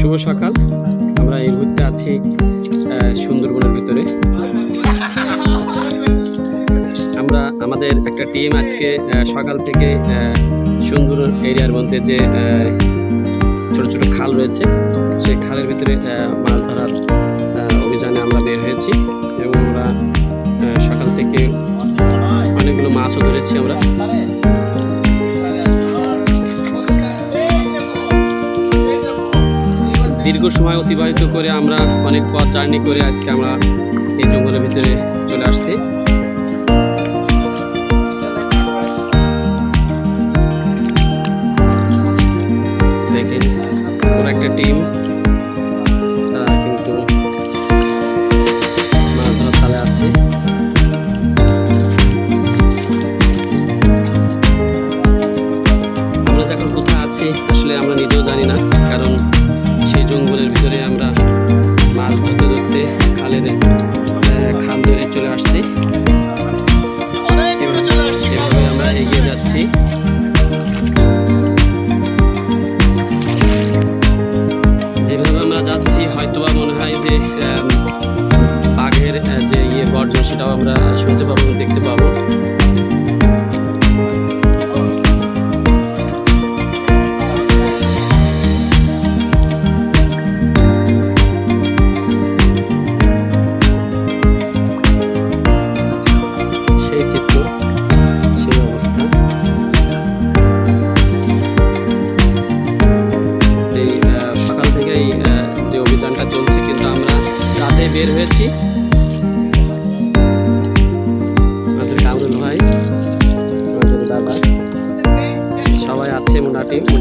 শুভ সকাল। আমরা এই মুহূর্তে আছি সুন্দরবনের ভিতরে। আমরা, আমাদের একটা টিম আজকে সকাল থেকে সুন্দর এরিয়ার মধ্যে যে ছোট ছোট খাল রয়েছে, সেই খালের ভিতরে মাছ ধরার অভিযানে আমরা বের হয়েছি এবং আমরা সকাল থেকে অনেকগুলো মাছও ধরেছি আমরা। দীর্ঘ সময় অতিবাহিত করে আমরা অনেক পথ জার্নি করে আজকে আমরা এই জঙ্গলের ভিতরে চলে আসছি। একটা টিম আছে। আমরা যখন আছি, আসলে আমরা নিজেও জানি না, কারণ সেই জঙ্গলের ভিতরে আমরা মাছ ধরতে ধরতে খালের খাল ধরে চলে আসছি। এভাবে আমরা এগিয়ে যাচ্ছি। যেভাবে আমরা যাচ্ছি, হয়তোবা মনে হয় যে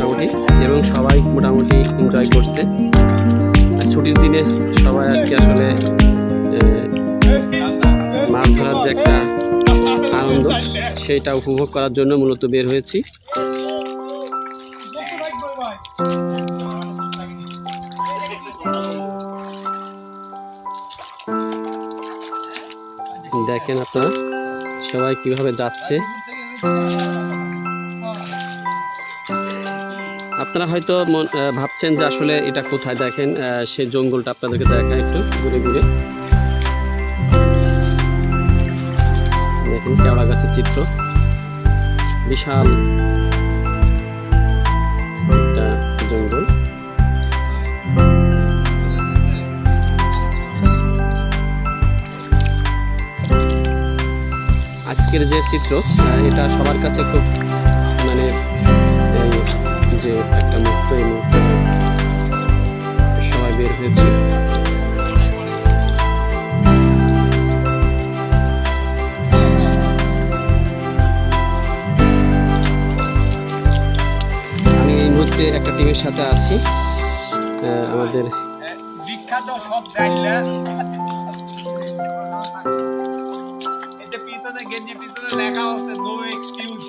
মোটামুটি, এবং সবাই মোটামুটি এনজয় করছে। ছুটির দিনে সবাই আর কি আসলে মাছ ধরার যে একটা আনন্দ, সেটা উপভোগ করার জন্য মূলত বের হয়েছি। দেখেন আপনারা, সবাই কীভাবে যাচ্ছে। আপনারা হয়তো ভাবছেন যে আসলে এটা কোথায়? দেখেন সেই জঙ্গলটা আপনাদেরকে দেখায় একটু ঘুরে ঘুরে। দেখেন, কেওড়া গাছের চিত্র। বিশাল একটা জঙ্গল। আজকের যে চিত্র এটা সবার কাছে খুব যে একটা মুহূর্ত এই মুহূর্তে সবাই বের হয়েছে। আমি এই মুহূর্তে একটা টিমের সাথে আছি। আমাদের বিখ্যাত সব গেঞ্জি লেখা আছে নো এক্সকিউজ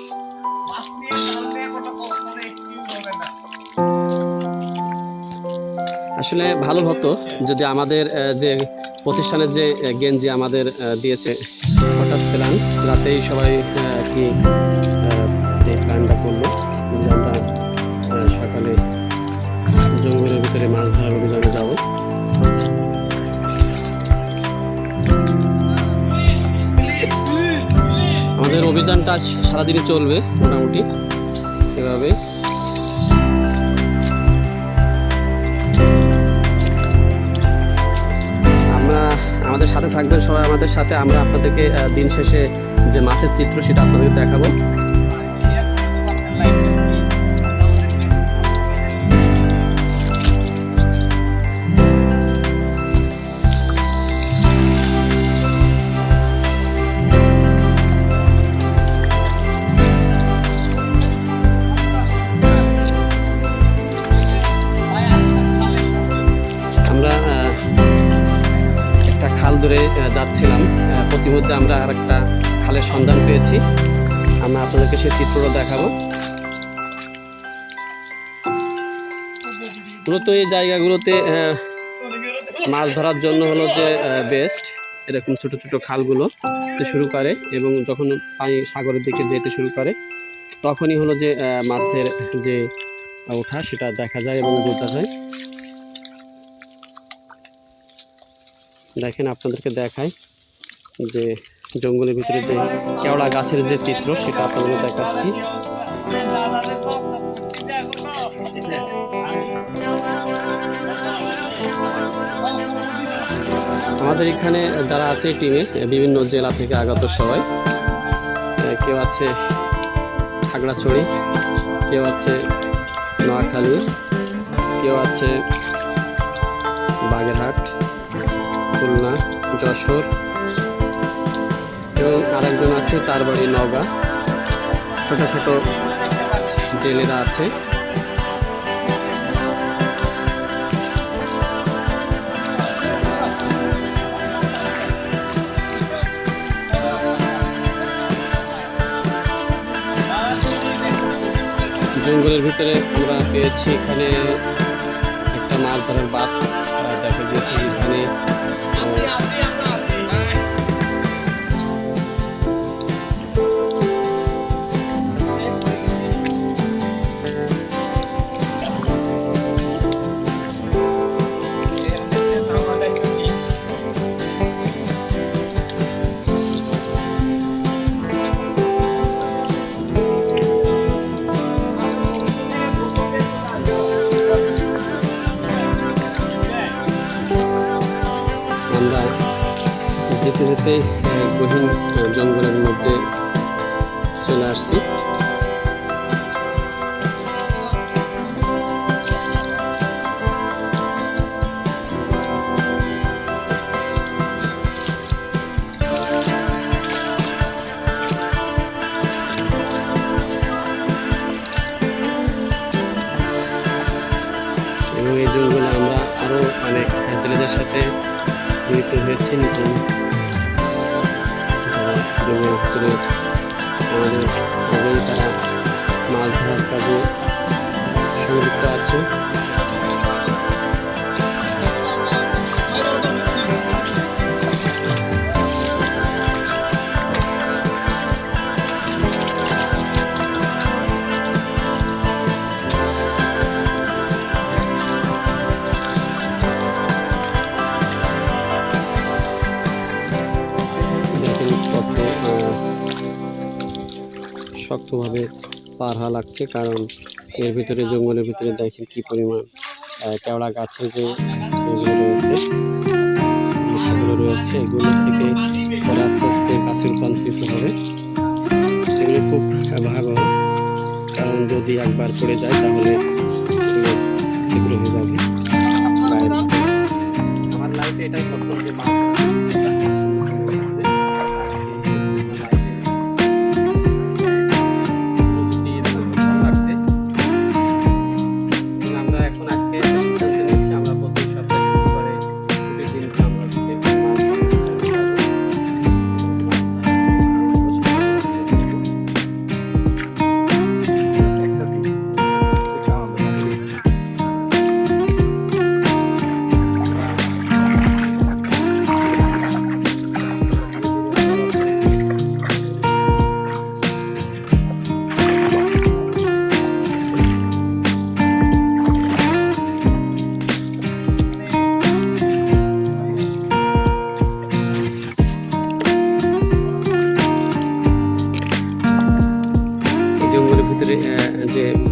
আসলে ভালো হতো যদি আমাদের যে প্রতিষ্ঠানের যে গেঞ্জি আমাদের দিয়েছে, হঠাৎ প্ল্যান রাতেই সবাই কি এই প্ল্যানটা করল, আমরা সকালে জঙ্গলের ভিতরে মাছ ধরার অভিযানে যাব। আমাদের অভিযানটা সারাদিনই চলবে মোটামুটি এভাবে আমাদের সাথে থাকবেন সবাই। আমাদের সাথে আমরা আপনাদেরকে দিন শেষে যে মাছের চিত্র সেটা আপনাদেরকে দেখাবো। যাচ্ছিলাম প্রতিমধ্যে আমরা আর একটা খালের সন্ধান পেয়েছি। আমরা আপনাদেরকে সেই চিত্রটা দেখাবো। মূলত এই জায়গাগুলোতে মাছ ধরার জন্য হলো যে বেস্ট এরকম ছোট ছোট খালগুলো শুরু করে এবং যখন পানি সাগরের দিকে যেতে শুরু করে, তখনই হলো যে মাছের যে ওঠা সেটা দেখা যায় এবং বোঝা যায়। দেখেন, আপনাদেরকে দেখাই যে জঙ্গলের ভিতরে যে কেওড়া গাছের যে চিত্র, সেটা আপনাদের দেখাচ্ছি। আমাদের এখানে যারা আছে টিমে, বিভিন্ন জেলা থেকে আগত সবাই। কেউ আছে খাগড়াছড়ি, কেউ আছে নোয়াখালী, কেউ আছে বাগেরহাট। খুলনা, যশোর এবং আরেকজন আছে, তার বাড়ি নগা নওগাঁ। ছোটোখাটো জেলেরা আছে। জঙ্গলের ভিতরে আমরা পেয়েছি এখানে একটা মাছ ধরার বাদ দেখা গিয়েছে। এখানে যেতে যেতে গহীন জঙ্গলের মধ্যে চলে আসছি। এবং এই জঙ্গলে আমরা আরও অনেক জেলেদের সাথে জড়িত হয়েছি, নতুন জঙ্গলের আমাদের আগেই তারা মাছ ধরার কাজে সংযুক্ত আছে শক্তভাবে পার হওয়া লাগছে কারণ এর ভিতরে জঙ্গলের ভিতরে দেখেন কি পরিমাণ কেওড়া গাছে যে এগুলো রয়েছে সেগুলো রয়েছে এগুলো থেকে পরে আস্তে আস্তে গাছে রূপান্তরিত হবে। এগুলো খুব ভয়াবহ কারণ যদি একবার পড়ে যায় তাহলে ছিদ্র হয়ে যাবে। আমার লাইফে এটাই প্রথম যে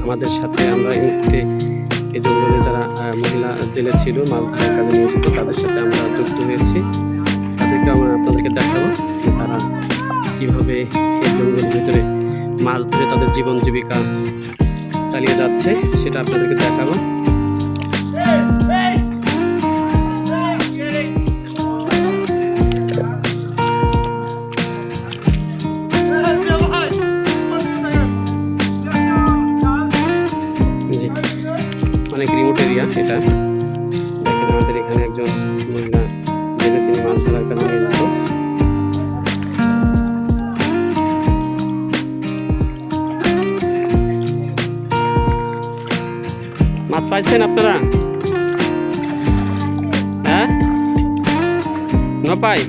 আমাদের সাথে আমরা মুহূর্তে এই জঙ্গলে যারা মহিলা জেলে ছিল মাছ ধরার কাজে নিয়োজিত তাদের সাথে আমরা যুক্ত হয়েছি। তাদেরকে আমরা আপনাদেরকে দেখাবো যে তারা কীভাবে এই জঙ্গলের ভিতরে মাছ ধরে তাদের জীবন জীবিকা চালিয়ে যাচ্ছে, সেটা আপনাদেরকে দেখাবো। রিমোট এরিয়া এটা। দেখেন আমাদের এখানে একজন মহিলা জেলে তিনি মাছ ধরার কাজে মাছ পাইছেন আপনারা? হ্যাঁ? না পাই?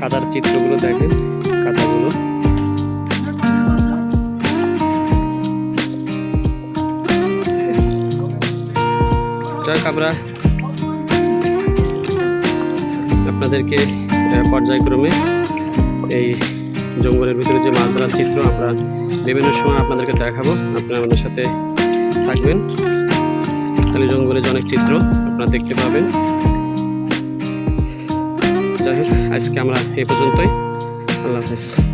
কাদার চিত্রগুলো দেখেন, কাদাগুলো। আমরা আপনাদেরকে পর্যায়ক্রমে এই জঙ্গলের ভিতরে যে মাছ ধরার চিত্র, আমরা বিভিন্ন সময় আপনাদেরকে দেখাবো। আপনারা আমাদের সাথে থাকবেন। তাহলে জঙ্গলের যে অনেক চিত্র, আপনারা দেখতে পাবেন। যাই হোক, আজকে আমরা এই পর্যন্তই। আল্লাহ হাফেজ।